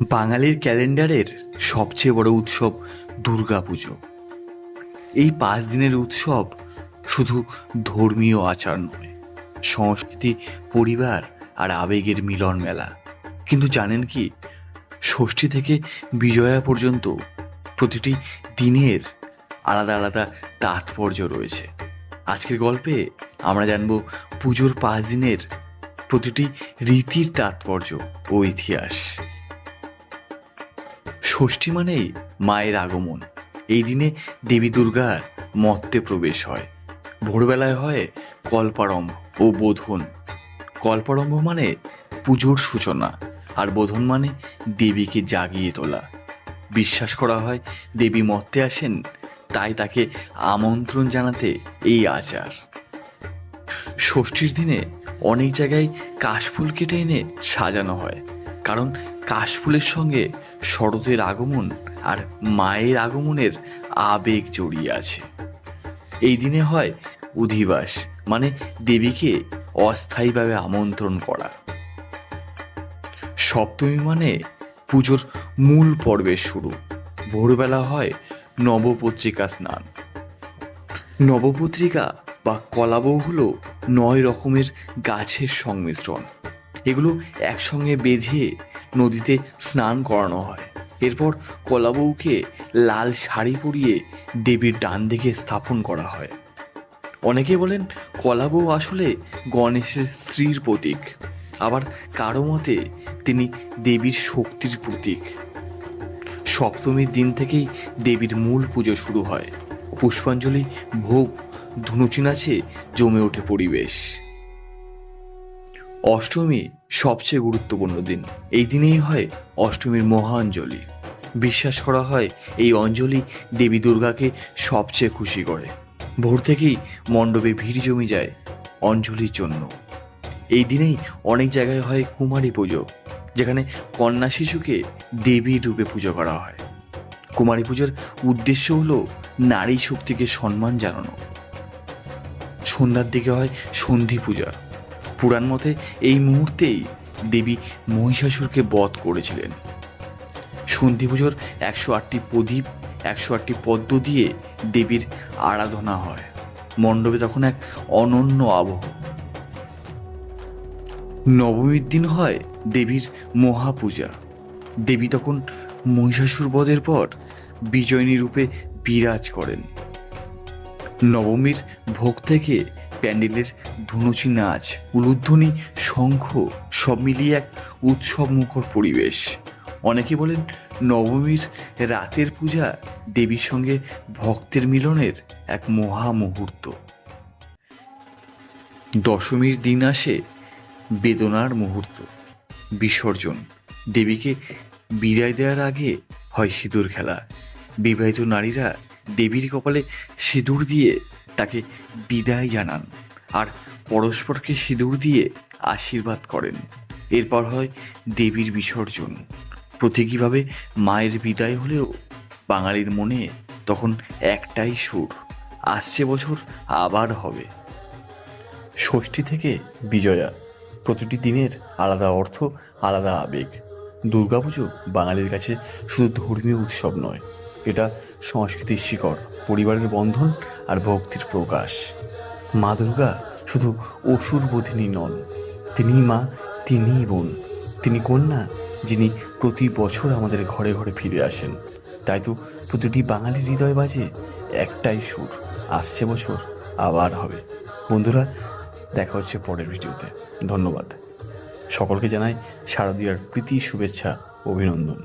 বাঙালির ক্যালেন্ডারের সবচেয়ে বড় উৎসব দুর্গাপুজো। এই পাঁচ দিনের উৎসব শুধু ধর্মীয় আচার নয়, সংস্কৃতি, পরিবার আর আবেগের মিলন মেলা। কিন্তু জানেন কি, ষষ্ঠী থেকে বিজয়া পর্যন্ত প্রতিটি দিনের আলাদা আলাদা তাৎপর্য রয়েছে। আজকের গল্পে আমরা জানব পুজোর পাঁচ দিনের প্রতিটি রীতির তাৎপর্য ও ইতিহাস। ষষ্ঠী মানেই মায়ের আগমন। এই দিনে দেবী দুর্গার মর্তে প্রবেশ হয়। ভোরবেলায় হয় কল্পারম্ভ ও বোধন। কল্পারম্ভ মানে পুজোর সূচনা, আর বোধন মানে দেবীকে জাগিয়ে তোলা। বিশ্বাস করা হয় দেবী মর্তে আসেন, তাই তাকে আমন্ত্রণ জানাতে এই আচার। ষষ্ঠীর দিনে অনেক জায়গায় কাশফুল কেটে এনে সাজানো হয়, কারণ কাশফুলের সঙ্গে শরতের আগমন আর মায়ের আগমনের আবেগ জড়িয়ে আছে। এই দিনে হয় অধিবাস মানে দেবীকে অস্থায়ীভাবে আমন্ত্রণ করা। সপ্তমী মানে পুজোর মূল পর্বের শুরু। ভোরবেলা হয় নবপত্রিকা স্নান। নবপত্রিকা বা কলাবউ হলো নয় রকমের গাছের সংমিশ্রণ। এগুলো একসঙ্গে বেঁধে নদীতে স্নান করানো হয়। এরপর কলাবউকে লাল শাড়ি পরিয়ে দেবীর ডান দিকে স্থাপন করা হয়। অনেকে বলেন, কলাবউ আসলে গণেশের স্ত্রীর প্রতীক। আবার কারও মতে, তিনি দেবীর শক্তির প্রতীক। সপ্তমীর দিন থেকেই দেবীর মূল পুজো শুরু হয়। পুষ্পাঞ্জলি, ভোগ ধুনুচি নাচে জমে ওঠে পরিবেশ। অষ্টমী সবচেয়ে গুরুত্বপূর্ণ দিন। এই দিনেই হয় অষ্টমীর মহাঞ্জলি বিশ্বাস করা হয় এই অঞ্জলি দেবী দুর্গাকে সবচেয়ে খুশি করে। ভোর থেকেই মণ্ডপে ভিড় জমি যায় অঞ্জলির জন্য। এই দিনেই অনেক জায়গায় হয় কুমারী পুজো, যেখানে কন্যা শিশুকে দেবীর রূপে পুজো করা হয়। কুমারী পুজোর উদ্দেশ্য হলো নারী শক্তিকে সম্মান জানানো। সন্ধ্যার দিকে হয় সন্ধি পূজা। পুরাণ মতে এই মুহূর্তেই দেবী মহিষাসুরকে বধ করেছিলেন। সন্ধি পুজোর একশো আটটি প্রদীপ, একশো আটটি পদ্ম দিয়ে দেবীর আরাধনা হয়। মণ্ডপে তখন এক অনন্য আবহ। নবমীর দিন হয় দেবীর মহাপূজা। দেবী তখন মহিষাসুর বধের পর বিজয়িনী রূপে বিরাজ করেন। নবমীর ভোগ থেকে প্যান্ডেলের ধুনুচি নাচ উলুধ্বনি, শঙ্খ, সব মিলিয়ে এক উৎসব মুখর পরিবেশ। অনেকে বলেন নবমীর রাতের পূজা দেবীর সঙ্গে ভক্তের মিলনের এক মহা মুহূর্ত দশমীর দিন আসে বেদনার মুহূর্ত। বিসর্জন। দেবীকে বিদায় দেওয়ার আগে হয় সিঁদুর খেলা। বিবাহিত নারীরা দেবীর কপালে সিঁদুর দিয়ে তাকে বিদায় জানান আর পরস্পরকে সিঁদুর দিয়ে আশীর্বাদ করেন। এরপর হয় দেবীর বিসর্জন। প্রতীকীভাবে মায়ের বিদায় হলেও বাঙালির মনে তখন একটাই সুর, আসছে বছর আবার হবে। ষষ্ঠী থেকে বিজয়া, প্রতিটি দিনের আলাদা অর্থ, আলাদা আবেগ। দুর্গাপুজো বাঙালির কাছে শুধু ধর্মীয় উৎসব নয় এটা সংস্কৃতির শিকড়, পরিবারের বন্ধন আর ভক্তির প্রকাশ। মা দুর্গা শুধু অসুর বোধিনী নন, তিনিই মা, তিনিই বোন, তিনি কন্যা যিনি প্রতি বছর আমাদের ঘরে ঘরে ফিরে আসেন। তাই তো প্রতিটি বাঙালির হৃদয় বাজে একটাই সুর, আসছে বছর, আবার হবে। বন্ধুরা, দেখা হচ্ছে পরের ভিডিওতে। ধন্যবাদ। সকলকে জানাই শারদীয়ার প্রীতি, শুভেচ্ছা, অভিনন্দন।